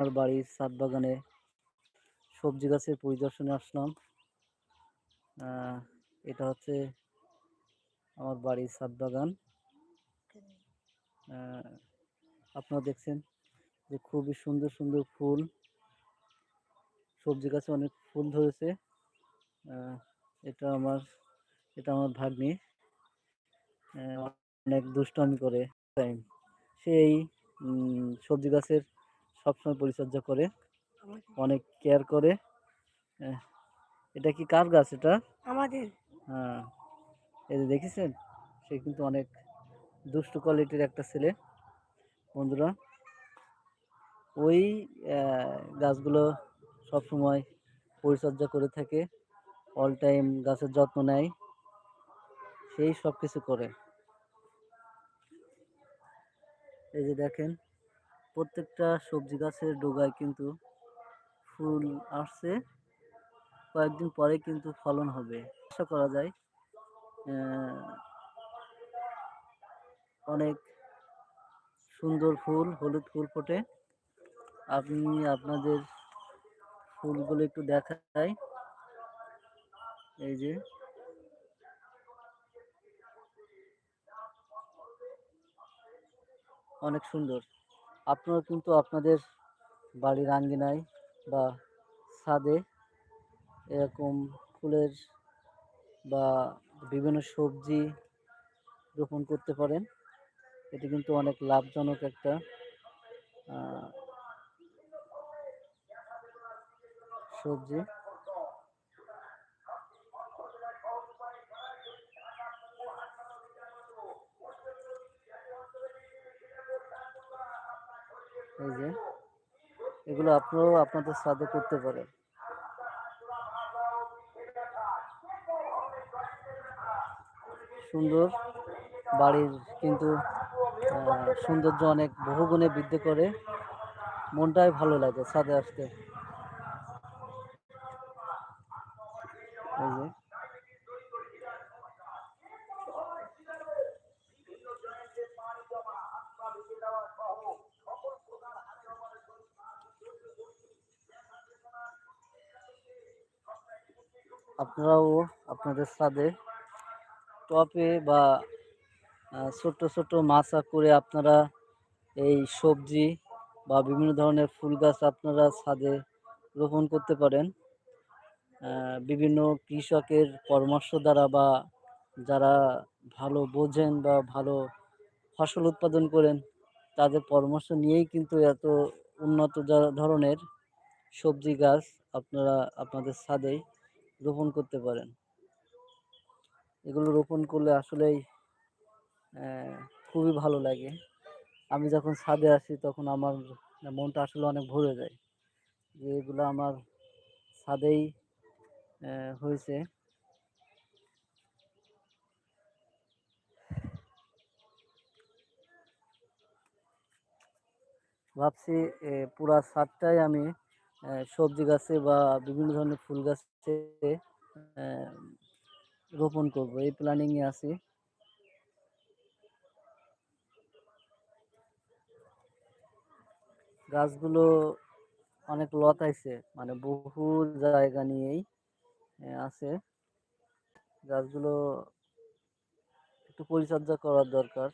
আমার বাড়ির ছাদ বাগানে সবজি গাছের পরিদর্শনে আসলাম। এটা হচ্ছে আমার বাড়ির ছাদ বাগান। আপনারা দেখছেন যে খুবই সুন্দর সুন্দর ফুল। সবজি গাছে অনেক ফুল ধরেছে। এটা আমার এটা আমার ভাগ্নি। অনেক দুষ্টামি করে। টাইম সেই সবজি গাছের সবসময় পরিচর্যা করে অনেক কেয়ার করে। এটা কি কার গাছ এটা? আমাদের। হ্যাঁ এই যে দেখেছেন? সে কিন্তু অনেক দুষ্ট কোয়ালিটির একটা ছেলে। বন্ধুরা ওই গাছগুলো সব সময় পরিচর্যা করে থাকে অল টাইম গাছের যত্ন নেয় সেই সব কিছু করে। এই যে দেখেন প্রত্যেকটা সবজি গাছের ডোগায় কিন্তু ফুল আসছে। কয়েকদিন পরে কিন্তু ফলন হবে। আশা করা যায় অনেক সুন্দর ফুল, হলুদ ফুল ফোটে। আপনি আপনাদের ফুলগুলো একটু দেখাই। এই যে, অনেক সুন্দর। আপনারা কিন্তু আপনাদের বাড়ির আঙ্গিনায় বা ছাদে এরকম ফুলের বা বিভিন্ন সবজি রোপণ করতে পারেন। এটি কিন্তু অনেক লাভজনক একটা সবজি। এই যে, এগুলো আপনারাও আপনাদের সাথে করতে পারেন। সুন্দর বাড়ির কিন্তু সৌন্দর্য অনেক বহুগুণে বৃদ্ধি করে। মনটাই ভালো লাগে ছাদে আসতে। এই যে। আপনারাও আপনাদের ছাদে টপে বা আহ, ছোট্ট ছোট্ট মাচা করে আপনারা এই সবজি বা বিভিন্ন ধরনের ফুল গাছ আপনারা ছাদে রোপণ করতে পারেন। বিভিন্ন কৃষকের পরামর্শ দ্বারা বা যারা ভালো বোঝেন বা ভালো ফসল উৎপাদন করেন তাদের পরামর্শ নিয়েই কিন্তু এত উন্নত ধরনের সবজি গাছ আপনারা আপনাদের ছাদেই রোপণ করতে পারেন। এগুলো রোপণ করলে আসলেই খুবই ভালো লাগে। আমি যখন ছাদে আসি তখন আমার মনটা আসলে অনেক ভরে যায় যে এগুলো আমার ছাদেই হয়েছে। ভাবছি পুরা ছাদটাই আমি সবজি গাছে বা বিভিন্ন ধরনের ফুল গাছে রোপণ করব। এই প্ল্যানিংয়ে আছি। গাছগুলো অনেক লতাইছে মানে বহু জায়গা নিয়েই আছে। গাছগুলো একটু পরিচর্যা করার দরকার।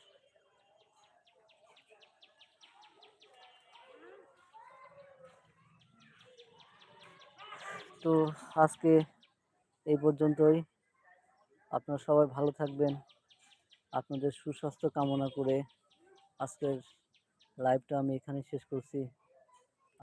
তো আজকে এই পর্যন্তই। আপনারা সবাই ভালো থাকবেন, আপনাদের সুস্বাস্থ্য কামনা করে আজকের লাইভটা আমি এখানে শেষ করছি।